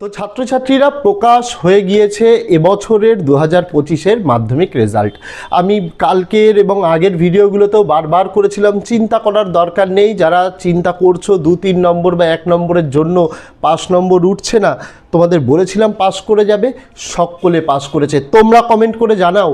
তো ছাত্রছাত্রীরা প্রকাশ হয়ে গিয়েছে এবছরের দু হাজার পঁচিশের মাধ্যমিক রেজাল্ট। আমি কালকের এবং আগের ভিডিওগুলোতেও বারবার করেছিলাম, চিন্তা করার দরকার নেই, যারা চিন্তা করছ দু তিন নম্বর বা এক নম্বরের জন্য পাঁচ নম্বর উঠছে না, তোমাদের বলেছিলাম পাস করে যাবে, সকলে পাস করেছে। তোমরা কমেন্ট করে জানাও,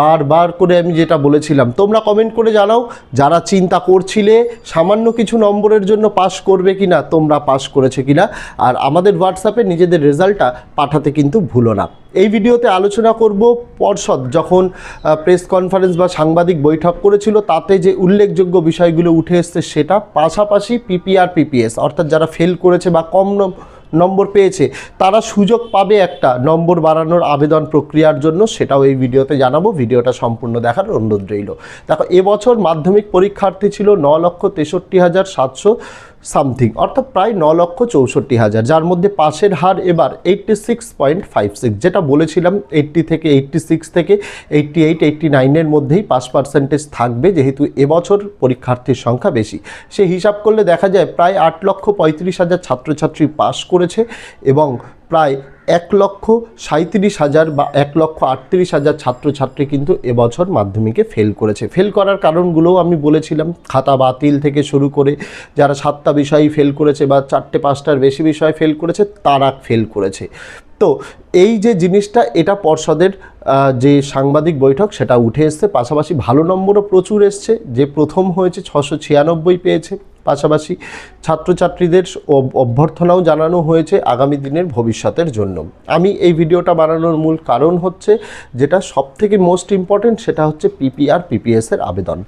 বারবার করে আমি যেটা বলেছিলাম, তোমরা কমেন্ট করে জানাও, যারা চিন্তা করছিলে সামান্য কিছু নম্বরের জন্য পাস করবে কি না তোমরা পাস করেছে কি না আর আমাদের হোয়াটসঅ্যাপে নিজেদের রেজাল্টটা পাঠাতে কিন্তু ভুলো না। এই ভিডিওতে আলোচনা করব পর্ষদ যখন প্রেস কনফারেন্স বা সাংবাদিক বৈঠক করেছিল, তাতে যে উল্লেখযোগ্য বিষয়গুলো উঠে এসছে সেটা পাশাপাশি পিপিআর পিপিএস অর্থাৎ যারা ফেল করেছে বা কম নম- নম্বর পেয়েছে, তারা সুযোগ পাবে একটা নম্বর বাড়ানোর আবেদন প্রক্রিয়ার জন্য। সেটাও এই ভিডিওতে জানাব। ভিডিওটা সম্পূর্ণ দেখার অনুরোধ রইল। দেখো, এবছর মাধ্যমিক পরীক্ষার্থী ছিল ন লক্ষ তেষট্টি হাজার সাতশো সামথিং, অর্থাৎ প্রায় ন লক্ষ চৌষট্টি হাজার, যার মধ্যে পাশের হার এবার eighty six point five six যেটা বলেছিলাম এইটটি থেকে এইটটি সিক্স থেকে এইট্টি এইট এইট্টি নাইনের মধ্যেই পাস পার্সেন্টেজ থাকবে, যেহেতু এবছর পরীক্ষার্থীর সংখ্যা বেশি। সে হিসাব করলে দেখা যায় প্রায় আট লক্ষ পঁয়ত্রিশ হাজার ছাত্রছাত্রী পাস করেছে এবং প্রায় এক লক্ষ সাঁত্রিশ হাজার বা এক লক্ষ আটত্রিশ হাজার ছাত্রছাত্রী কিন্তু এবছর মাধ্যমিকে ফেল করেছে। ফেল করার কারণগুলোও আমি বলেছিলাম, খাতা বাতিল থেকে শুরু করে যারা সাতটা বিষয়ই ফেল করেছে বা চারটে পাঁচটার বেশি বিষয় ফেল করেছে, তারা ফেল করেছে। তো এই যে জিনিসটা, এটা পর্ষদের যে সাংবাদিক বৈঠক, সেটা উঠে এসছে। পাশাপাশি ভালো নম্বরও প্রচুর এসছে। যে প্রথম হয়েছে ছশো ছিয়ানব্বই পেয়েছে। পাশাপাশি ছাত্রছাত্রীদের অভ্যর্থনাও জানানো হয়েছে আগামী দিনের ভবিষ্যতের জন্য। আমি এই ভিডিওটা বানানোর মূল কারণ হচ্ছে যেটা সবথেকে মোস্ট ইম্পর্টেন্ট সেটা হচ্ছে পিপিআর পিপিএসের আবেদন।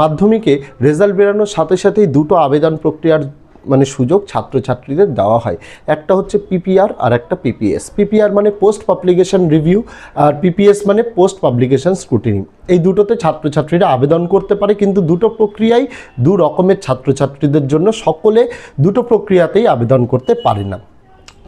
মাধ্যমিকে রেজাল্ট বেরানোর সাথে সাথেই দুটো আবেদন প্রক্রিয়ার মানে সুযোগ ছাত্রছাত্রীদের দেওয়া হয়। একটা হচ্ছে পিপিআর আর একটা পিপিএস পিপিআর মানে পোস্ট পাবলিকেশন রিভিউ আর পিপিএস মানে পোস্ট পাবলিকেশন স্ক্রুটিনি এই দুটোতে ছাত্রছাত্রীরা আবেদন করতে পারে, কিন্তু দুটো প্রক্রিয়াই দু রকমের ছাত্রছাত্রীদের জন্য সকলে দুটো প্রক্রিয়াতেই আবেদন করতে পারে না।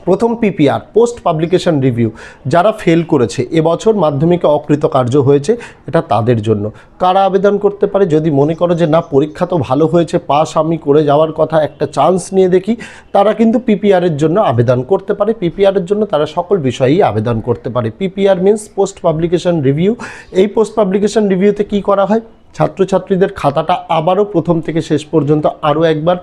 প্রথম পিপিআর পোস্ট পাবলিকেশন রিভিউ যারা ফেল করেছে, এবছর মাধ্যমিকে অকৃতকার্য হয়েছে, এটা তাদের জন্য। কারা আবেদন করতে পারে? যদি মনে করো যে না, পরীক্ষা তো ভালো হয়েছে পাস আমি করে যাওয়ার কথা, একটা চান্স নিয়ে দেখি, তারা কিন্তু পিপিআরের জন্য আবেদন করতে পারে। পিপিআরের জন্য তারা সকল বিষয়েই আবেদন করতে পারে। PPR means post publication review এই পোস্ট পাবলিকেশন রিভিউতে কি করা হয়? ছাত্রছাত্রীদের খাতাটা আবারও প্রথম থেকে শেষ পর্যন্ত আরও একবার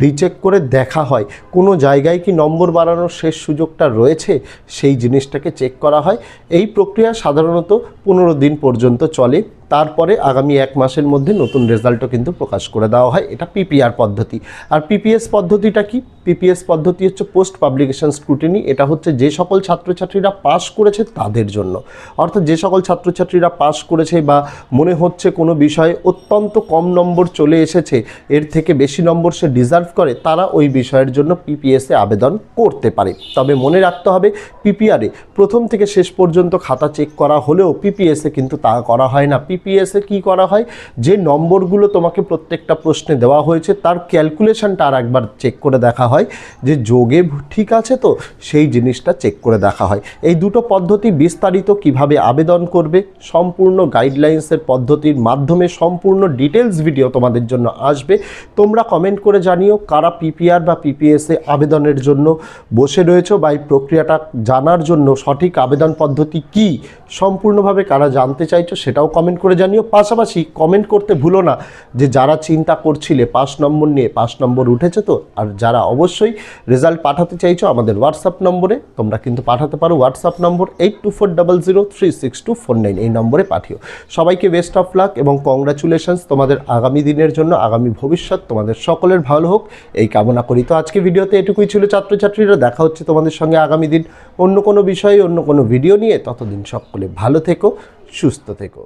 রিচেক করে দেখা হয়। কোনো জায়গায় কি নম্বর বাড়ানোর শেষ সুযোগটা রয়েছে? সেই জিনিসটাকে চেক করা হয়। এই প্রক্রিয়া সাধারণত পনেরো দিন পর্যন্ত চলে। তারপরে আগামী এক মাসের মধ্যে নতুন রেজাল্টও কিন্তু প্রকাশ করে দেওয়া হয়। এটা পিপিআর পদ্ধতি। আর পিপিএস পদ্ধতিটা কি? পিপিএস পদ্ধতি হচ্ছে পোস্ট পাবলিকেশন স্ক্রুটিনি। এটা হচ্ছে যে সকল ছাত্রছাত্রীরা পাস করেছে তাদের জন্য। অর্থাৎ যে সকল ছাত্রছাত্রীরা পাস করেছে বা মনে হচ্ছে কোনো বিষয়ে অত্যন্ত কম নম্বর চলে এসেছে, এর থেকে বেশি নম্বর সে ডিজার্ভ করে, তারা ওই বিষয়ের জন্য পিপিএসে আবেদন করতে পারে। তবে মনে রাখতে হবে পিপিআরে প্রথম থেকে শেষ পর্যন্ত খাতা চেক করা হলেও পিপিএসে কিন্তু তা করা হয় না। পিপিএসে কি করা হয়? যে নম্বরগুলো তোমাকে প্রত্যেকটা প্রশ্নে দেওয়া হয়েছে, তার ক্যালকুলেশনটা আর একবার চেক করে দেখা হয় যে যোগে ঠিক আছে তো? সেই জিনিসটা চেক করে দেখা হয়। এই দুটো পদ্ধতি বিস্তারিত কীভাবে আবেদন করবে, সম্পূর্ণ গাইডলাইন্সের পদ্ধতির মাধ্যমে সম্পূর্ণ ডিটেলস ভিডিও তোমাদের জন্য আসবে। তোমরা কমেন্ট করে জানিও কারা পিপিআর বা পিপিএসে আবেদনের জন্য বসে রয়েছো বা এই প্রক্রিয়াটা জানার জন্য সঠিক আবেদন পদ্ধতি কি, সম্পূর্ণভাবে কারা জানতে চাইছো সেটাও কমেন্ট করে জানিও। পাশাপাশি কমেন্ট করতে ভুলো না যে যারা চিন্তা করছিলে পাঁচ নম্বর নিয়ে, পাঁচ নম্বর উঠেছে তো, আর যারা অবশ্যই রেজাল্ট পাঠাতে চাইছো আমাদের হোয়াটসঅ্যাপ নম্বরে, তোমরা কিন্তু পাঠাতে পারো WhatsApp number eight two four double zero three six two four nine এই নম্বরে পাঠিও। সবাইকে বেস্ট অফ লাক এবং কংগ্রাচুলেশনস তোমাদের আগামী দিনের জন্য, আগামী ভবিষ্যৎ তোমাদের সকলের ভালো হোক। এই কামনা করি তো আজকে ভিডিওতে এটুকুই ছিল ছাত্রছাত্রীরা, দেখা হচ্ছে তোমাদের সঙ্গে আগামী দিন অন্য কোনো বিষয়ে, অন্য কোনো ভিডিও নিয়ে। ততদিন সকলে ভালো থেকো, সুস্থ থেকো।